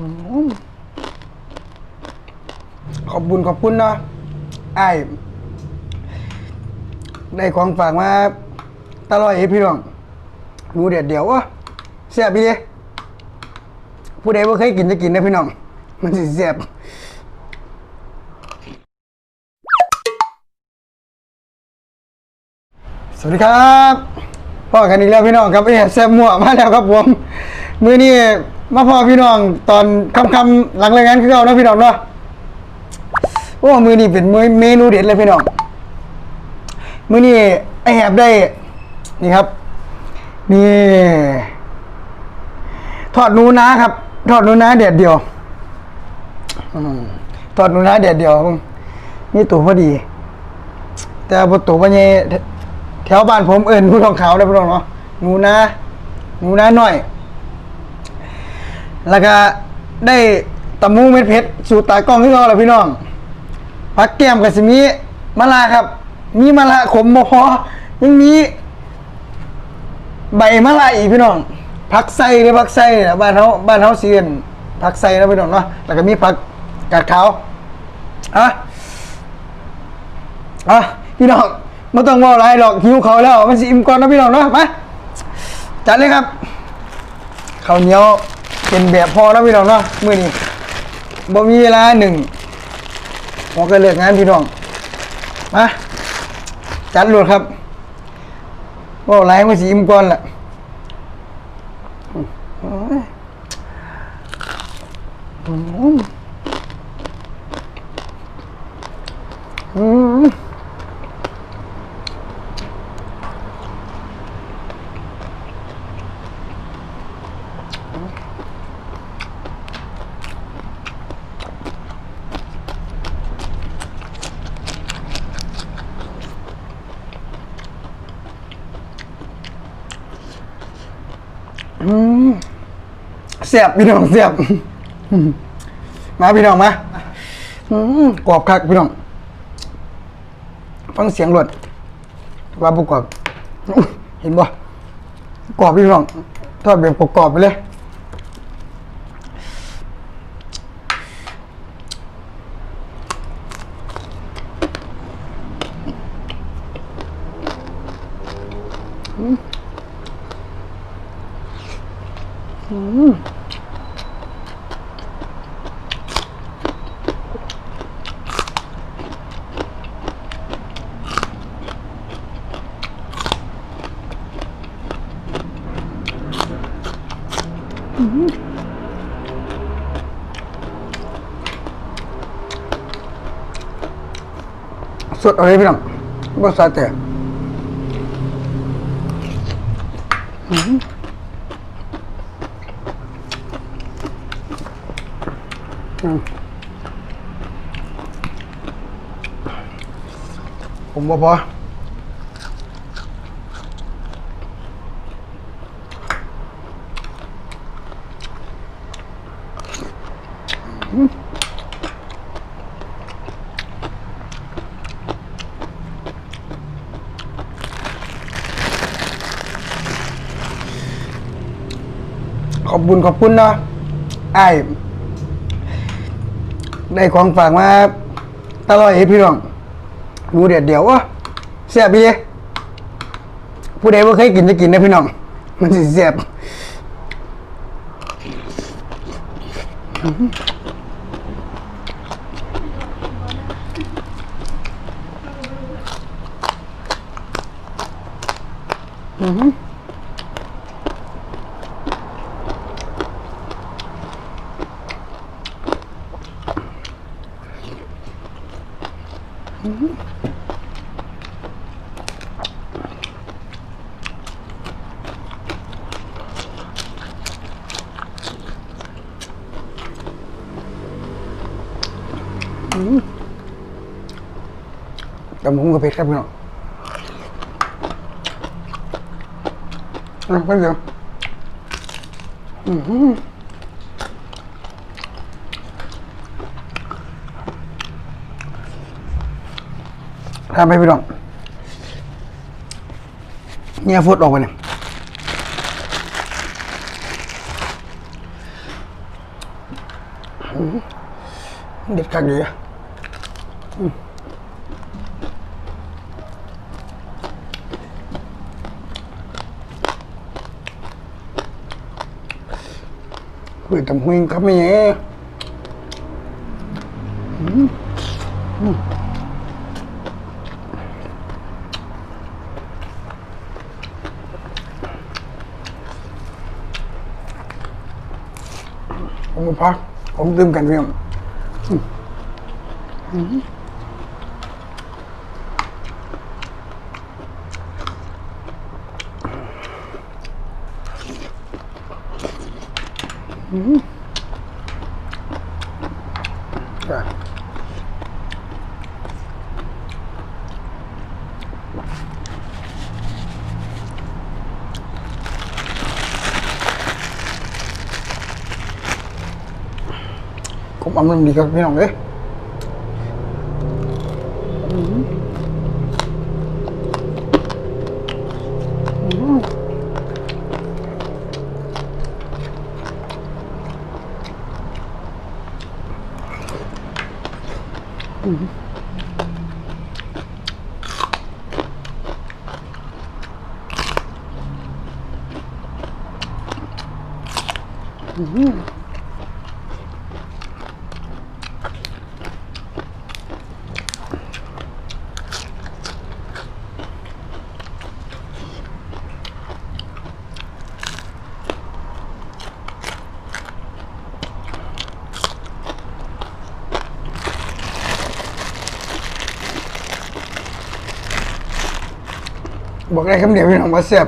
ขอบคุณขอบคุณเนาะไอ้ได้ของฝากมาตลอดเฮ้พี่น้องหนูเด็ดเดี๋ยววะเสียบพี่ผู้ใดว่าเคยกินจะกินนะพี่น้อง มันสิเสียบสวัสดีครับพ่อกันอีกแล้วพี่น้องครับไอ้แซ่บมั่วมาแล้วครับผม มื้อนี้ มาพ่อพี่น้องตอนค่ำๆหลังรายงานคือเก่าเนาะพี่น้องเนาะโอ้มือนี้เป็นมือเมนูเด็ดเลยพี่น้องมือนี้ไอแหบได้ นี่ครับ นี่ทอดนูนะครับ ทอดนูนาเด็ดเดียวอทอดนูนาเด็ดเดียวมนี่ตัวพอดี แต่พอตัวพอใหญ่แถวบ้านผมเอิญผู้ทองขาวได้พี่น้องเนาะนูนานูนาหน่อย แล้วก็ได้ตำมูเม็ดเพชรสูตรตากล้องที่เราแหละพี่น้องผักแก้มกับสิมีมะลาครับ มีมะลาขมบ่พอยังมีใบมะลาอีกพี่น้องผักไส้หรือผักไส้บ้านเขาบ้านเขาเสียนผักไส้นะพี่น้องเนาะแล้วก็มีผักกาดขาวอะอะพี่น้องไม่ต้องว่าอะไรหรอกหิวเขาแล้ว มันสิอิ่มก่อนนะพี่น้องเนาะมาจัดเลยครับข้าวเหนียว เป็นแบบพอแล้วพี่น้องเนาะมื้อนี้บ่มีเวลาหนึ่งผมก็เลิกงานพี่น้องมาจัดรวดครับว่าไรมาสีอิ่มก่อนแหละอืมอืม เสียบพี่น้องเสียบมาพี่น้องมาอกรอบคักพี่น้อง ฟังเสียงรถว่าประกอบเห็นบ่กรอบพี่น้องทอดแบบกรอบไปเลยสดเอา เลยพี่น้องบ่ ผมว่าพอขอบคุณขอบคุณเนาะไอ ได้ของฝากมาตลอดเฮ้พี่น้องหนูเด็ดเดี๋ยววะเสียบพี่ผู้ใดว่าเคยกินจะกินนะพี่น้อง มันสิเสียบกับผ มกับเพชรครับพี่น้องอะไปเดี๋ยวอื้อหือทำไปพี่น้องเนี่ยฟุตออกไปเนี่ยเด็ดคักดีอะอืม เปิดตำหุยครับไม่แย่ผมพักผมดื่มกันเพียง อะผมอำลมณ์ดี ครั บอกได้คำเดียวพี่น้องว่าแซ่บ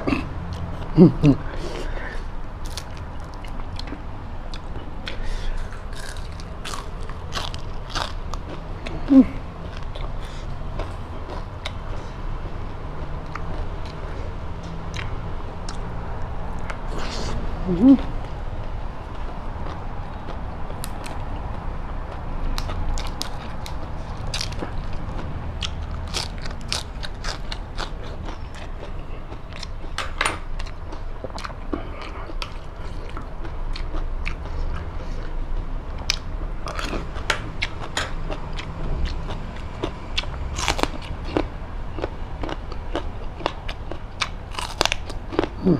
ผ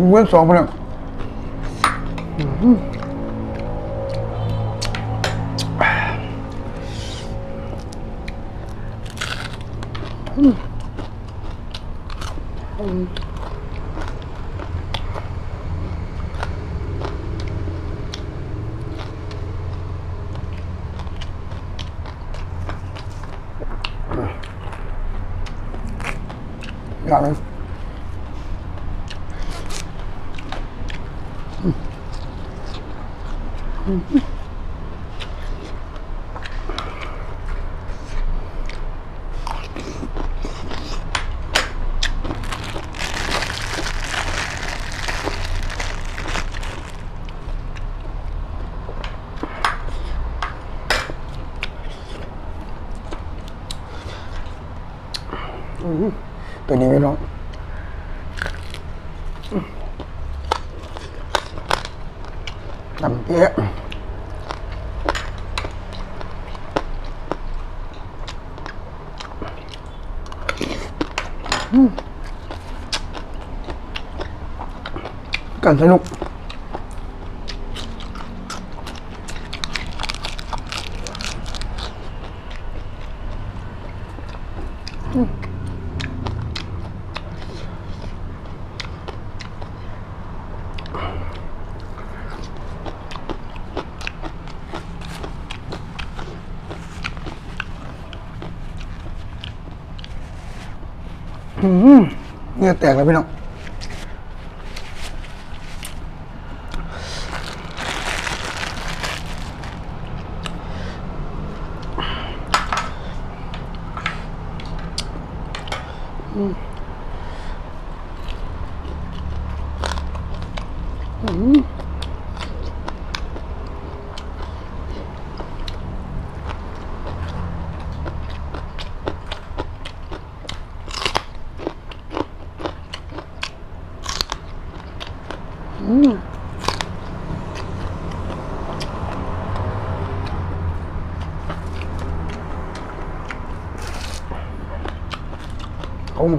มเว้นสองคนเนี่ยอย่างนั้น ตัวนี้ไม่ร้องน้ำเยอะกันสนุก เนี่ยแตกแล้วพี่น้องอืม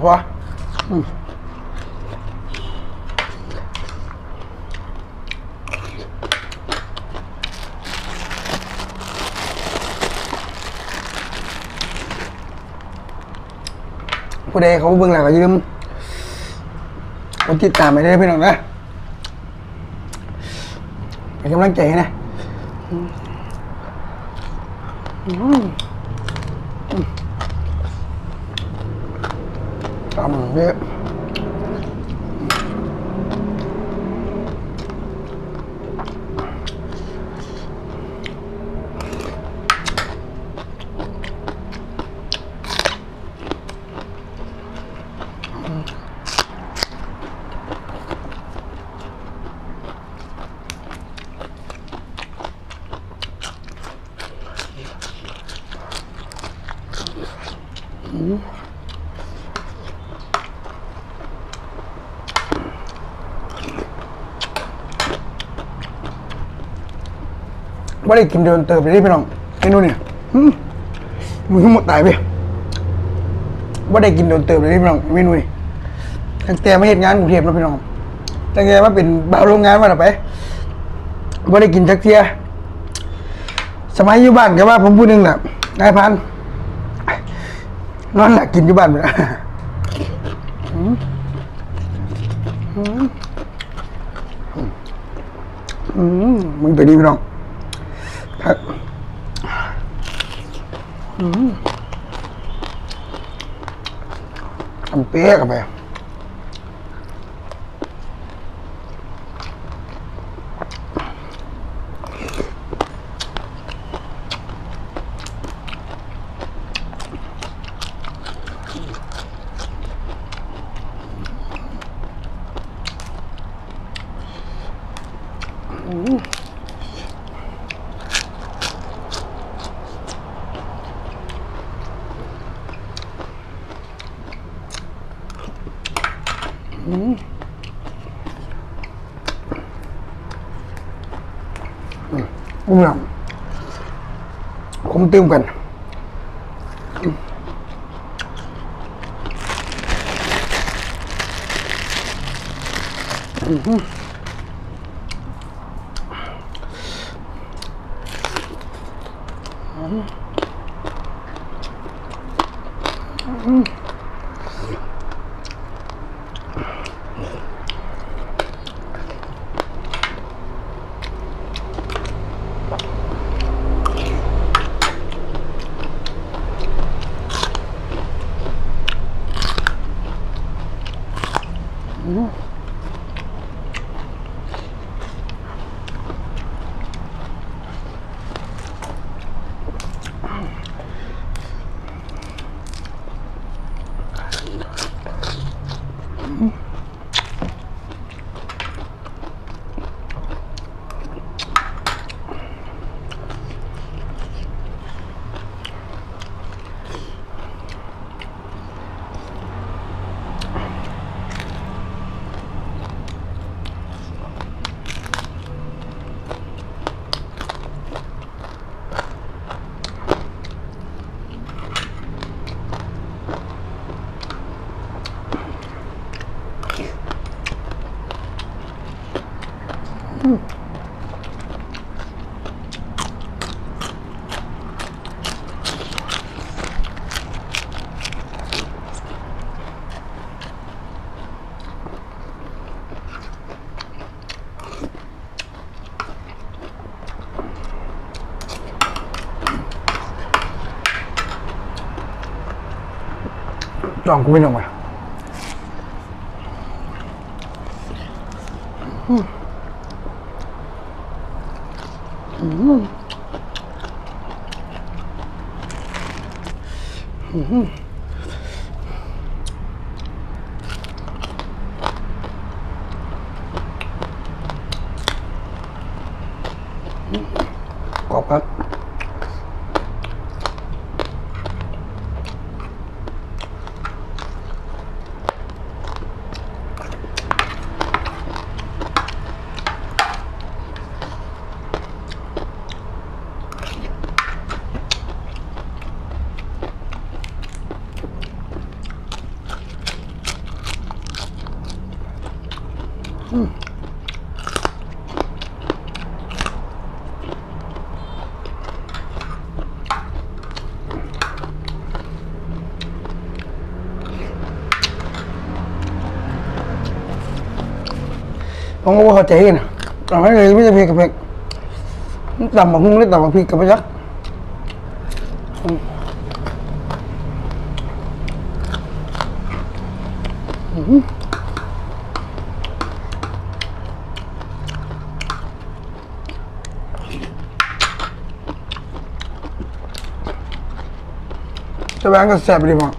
พออืมผู้ใดเขาเบิ่งหลังก็ยืมกดติดตามไปได้พี่น้องนะเป็นกำลังใจนะ อืม อืมท ว่าได้กินเดินเติบไปได้พี่น้องเมนูเนี่ยมึงทั้งหมดตายไปว่าได้กินเดินเติบไปได้พี่น้องเมนูนี่ตั้งแต่มาเห็นงานกรุงเทพแล้วพี่น้องตั้งแต่มาเป็นบ่าวโรงงานมาหรอไปว่าได้กินจักเทียสมัยอยู่บ้านก็ว่าผมผู้หนึ่งแหละนายพันนอนหลักกินอยู่บ้านไปแล้วมึงไปดีพี่น้อง ทำเป๊ะกันไปอุ้ม หลังผมเติ ลองกูไม่ลงมาข ผมก็บ่เข้าใจนนะต่ำให้เลยไม่จะเพีกับเพียกต่ำบักหุ้งหรือต่ำบักพริกกับพยักจะแบงก็แสบดีมั้ง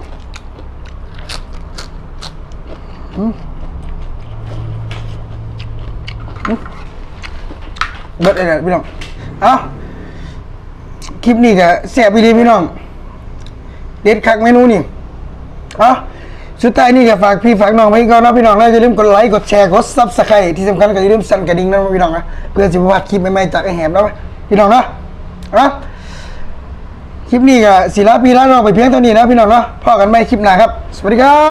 เบิดเลยนะพี่น้อง เอาคลิปนี้ก็แซ่บไปดีพี่น้อง เด็ดคักเมนูนี่ เอาสุดท้ายนี่ก็ฝากพี่ฝากน้องไว้ก่อนนะพี่น้องแล้วอย่าลืมกดไลค์กดแชร์กดซับสไครต์ที่สำคัญก็อย่าลืมสั่นกระดิ่งนะพี่น้องนะเพื่อจะพลาดคลิปใหม่ๆจากไอแหบแล้วพี่น้องนะเอาคลิปนี้ก็ศิลาพี่ล้วน้องไปเพียงเท่านี้นะพี่น้องเนาะพอกันใหม่คลิปหน้าครับ สวัสดีครับ